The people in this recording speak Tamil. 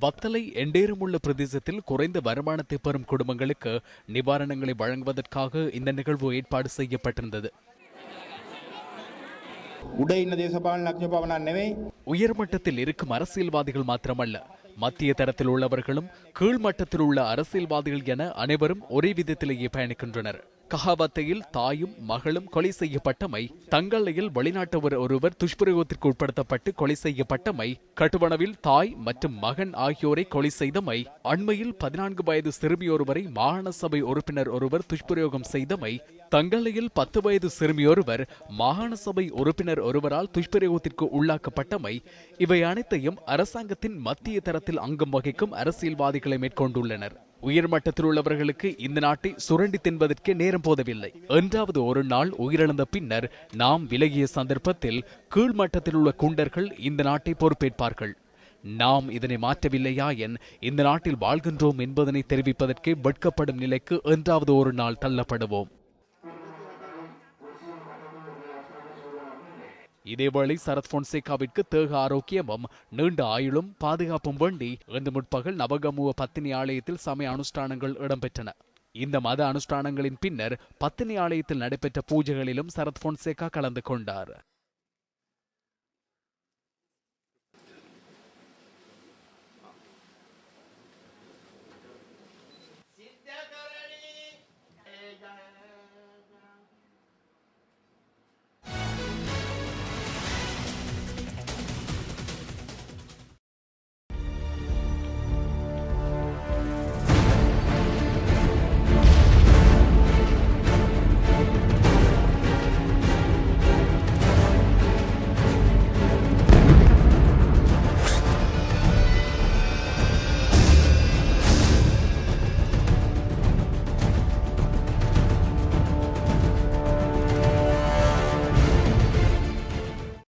வத்தலை எண்டேரமுள்ள பிரதேசத்தில் குறைந்த வருமானத்தை பெறும் குடும்பங்களுக்கு நிவாரணங்களை வழங்குவதற்காக இந்த நிகழ்வு ஏற்பாடு செய்யப்பட்டிருந்தது. உடையின தேசபாலன் அக்ஞபாவனான் உயர்மட்டத்தில் இருக்கும் அரசியல்வாதிகள் மாத்திரமல்ல. மத்திய தரத்தில் உள்ளவர்களும் கீழ்மட்டத்தில் உள்ள அரசியல்வாதிகள் என அனைவரும் ஒரே விதத்திலேயே பயணிக்கின்றனர். கஹாபத்தையில் தாயும் மகளும் கொலை செய்யப்பட்டமை தங்களையில் வெளிநாட்டவர் ஒருவர் துஷ்பிரயோகத்திற்கு உட்படுத்தப்பட்டு கொலை செய்யப்பட்டமை கட்டுவனவில் தாய் மற்றும் மகன் ஆகியோரை கொலை செய்தமை அண்மையில் பதினான்கு வயது சிறுமியொருவரை மாகாண சபை உறுப்பினர் ஒருவர் துஷ்பிரயோகம் செய்தமை தங்களையில் பத்து வயது சிறுமியொருவர் மாகாண சபை உறுப்பினர் ஒருவரால் துஷ்பிரயோகத்திற்கு உள்ளாக்கப்பட்டமை இவை அனைத்தையும் அரசாங்கத்தின் மத்திய தரத்தில் அங்கம் வகிக்கும் அரசியல்வாதிகளை மேற்கொண்டுள்ளனர். உயர்மட்டத்தில் உள்ளவர்களுக்கு இந்த நாட்டை சுரண்டி தின்பதற்கே நேரம் போதவில்லை. என்றாவது ஒரு நாள் உயிரிழந்த பின்னர் நாம் விலகிய சந்தர்ப்பத்தில் கீழ்மட்டத்தில் உள்ள குண்டர்கள் இந்த நாட்டை பொறுப்பேற்பார்கள். நாம் இதனை மாற்றவில்லையா என் இந்த நாட்டில் வாழ்கின்றோம் என்பதனை தெரிவிப்பதற்கே வெட்கப்படும் நிலைக்கு என்றாவது ஒரு நாள் தள்ளப்படுவோம். இதேவேளை சரத் பொன்சேகாவிற்கு தேக ஆரோக்கியமும் நீண்ட ஆயுளும் பாதுகாப்பும் வேண்டி இன்று முற்பகல் நவகமுவ பத்தினி ஆலயத்தில் சமய அனுஷ்டானங்கள் இடம்பெற்றன. இந்த மத அனுஷ்டானங்களின் பின்னர் பத்தினி ஆலயத்தில் நடைபெற்ற பூஜைகளிலும் சரத் பொன்சேகா கலந்து கொண்டார்.